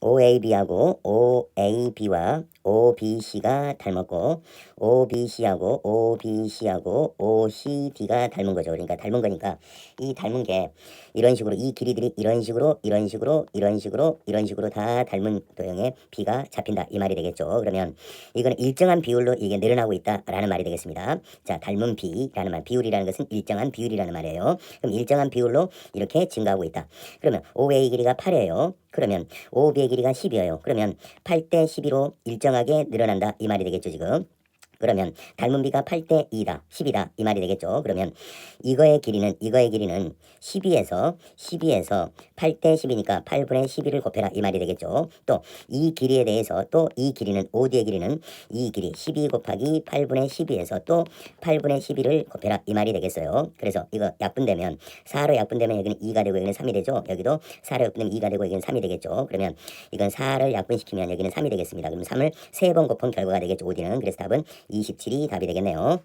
OAB하고 OAB와 OBC가 닮았고 OBC하고 OBC하고 OCD가 닮은 거죠. 그러니까 닮은 거니까 이 닮은 게 이런 식으로 이 길이들이 이런 식으로 이런 식으로 이런 식으로 이런 식으로 다 닮은 도형의 B가 잡힌다 이 말이 되겠죠. 그러면 이거는 일정한 비율로 이게 늘어나고 있다라는 말이 되겠습니다. 자, 닮은 B라는 말, 비율이라는 것은 일정한 비율이라는 말이에요. 그럼 일정한 비율로 이렇게 증가하고 있다. 그러면 OA 길이가 8이에요. 그러면 OB의 길이가 10이에요. 그러면 8대 12로 일정하게 늘어난다 이 말이 되겠죠 지금. 그러면 닮은 비가 8대 2다, 10이다 이 말이 되겠죠. 그러면 이거의 길이는 이거의 길이는 12에서 12에서 8대 10이니까 8분의 12를 곱해라 이 말이 되겠죠. 또 이 길이에 대해서 또 이 길이는 OD의 길이는 이 길이 12 곱하기 8분의 12에서 또 8분의 12를 곱해라 이 말이 되겠어요. 그래서 이거 약분되면 4로 약분되면 여기는 2가 되고 여기는 3이 되죠. 여기도 4로 약분되면 2가 되고 여기는 3이 되겠죠. 그러면 이건 4를 약분시키면 여기는 3이 되겠습니다. 그럼 3을 3번 곱한 결과가 되겠죠. OD는. 그래서 답은 27이 답이 되겠네요.